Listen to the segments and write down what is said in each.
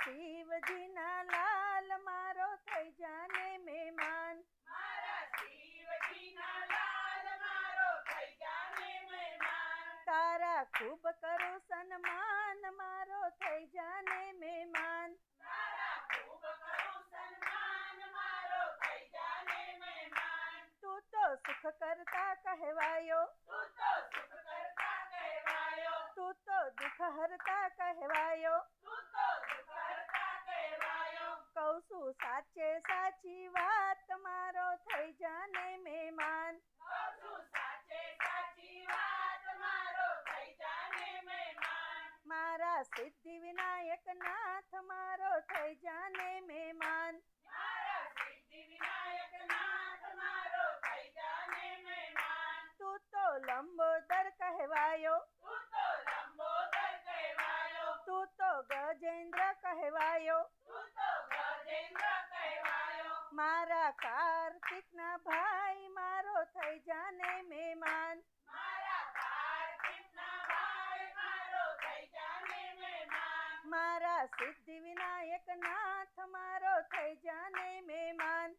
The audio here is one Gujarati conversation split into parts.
શિવજીના લાલ, મારો થઈ જાને મહેમાન. તારા ખૂબ કરો સન્માન, મારો થઈ જાને મહેમાન. તું તો સુખ કરતા કહેવાયો. તું તો દુઃખ હરતા કહેવાયો તું તો સુખ કરતા કહેવાયો કહું છું સાચે સાચી વાત મારો થઈ જાને મહેમાન. કહું સાચે સાચી વાત મારો થઈ જાને મહેમાન. મારા સિદ્ધિ વિનાયક નાથ મારો થઈ જાને મહેમાન મારા સિદ્ધિ વિનાયક નાથ મારો થઈ જાને મહેમાન તું તો લંબોદર કહેવાયો તું તો લંબોદર કહેવાયો તું તો ગજેન્દ્ર કહેવાયો તું તો ગજેન્દ્ર કહેવાયો મારા મારા કાર્તિકના ભાઈ મારો થઈ જાને મહેમાન. મારા સિદ્ધિ વિનાયક નાથ મારો થઈ જાને મહેમાન.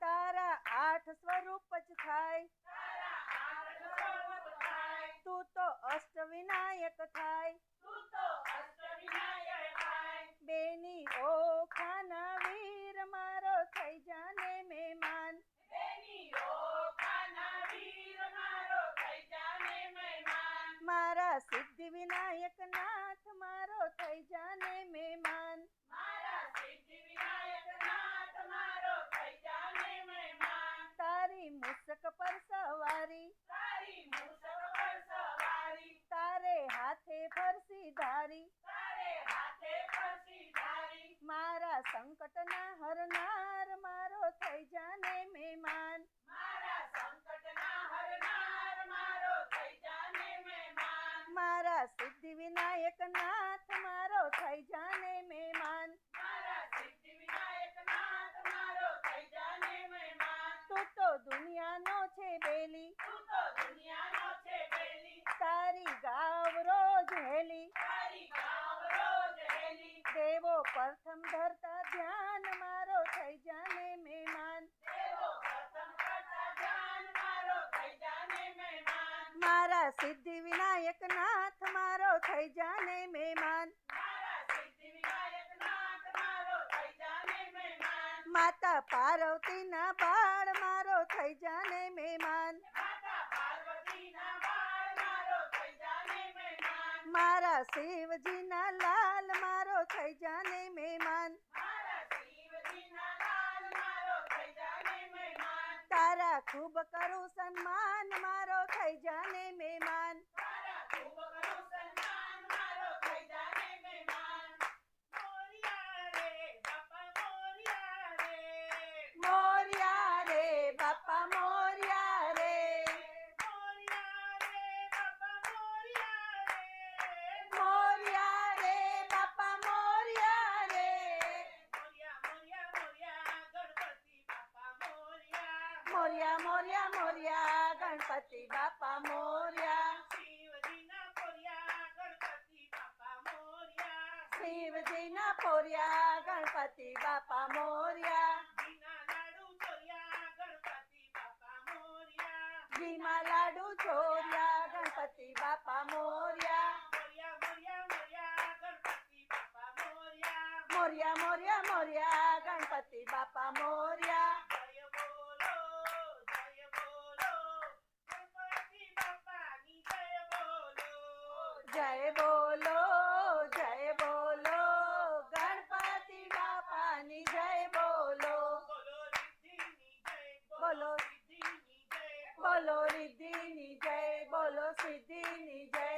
તારા આઠ સ્વરૂપ જ થાય. તારા આઠ સ્વરૂપ થાય. તું તો અષ્ટ વિનાયક થાય તું તો અષ્ટવિનાયક થાય બેની ઓખાના વીર મારો થઈ જાને મહેમાન. બેની ઓખાના વીર મારો થઈ જાને મહેમાન. મારા સિદ્ધિ વિનાયક નાથ મારો થઈ જાને મહેમાન. મારા સિદ્ધિ વિનાયક નાથ મારો થઈ જાને મહેમાન. તારી મુસક પર સવારી તારી મુસક પર સવારી તારે હાથે ફરસી ધારી તારે હાથે ફરસી ધારી મારા સંકટના હરનાર મારો થઈ જાને મહેમાન. મારા સંકટના હરનાર મારો થઈ જાને મહેમાન. મારા સિદ્ધિ વિનાયક નાથ મારો થઈ જાને મહેમાન. મારા સિદ્ધિ વિનાયક નાથ મારો થઈ જાને મહેમાન. તું તો દુનિયાનો છે બેલી. તું તો દુનિયાનો છે બેલી. તારી ગાવ રોજ હેલી. તારી ગાવ રોજ હેલી. દેવો પ્રથમ ધરતા ધ્યાન મારો થઈ જાને મહેમાન. મારા સિદ્ધિ વિનાયક નાથ મારો થઈ જાને મહેમાન. માતા પાર્વતી ના બાળ મારો થઈ જાને મહેમાન. મારા શિવજીના લાલ મારો થઈ જાને મહેમાન મારા શિવજીના લાલ મારો થઈ જાને મહેમાન તારા ખૂબ કરું સન્માન મારો થઈ જાને गणपती बापा मोर्या शिवजीना पोर्या गणपती बापा मोर्या शिवजीना पोर्या गणपती बापा मोर्या भीमा लाडू चोर्या गणपती बापा मोर्या भीमा लाडू चोर्या गणपती बापा मोर्या मोर्या मोर्या मोर्या गणपती बापा मोर्या मोर्या मोर्या मोर्या गणपती बापा मोर्या જય બોલો જય બોલો ગણપતિ બાપાની જય બોલો બોલો બોલો રિદ્ધિની જય બોલો સિદ્ધિની જય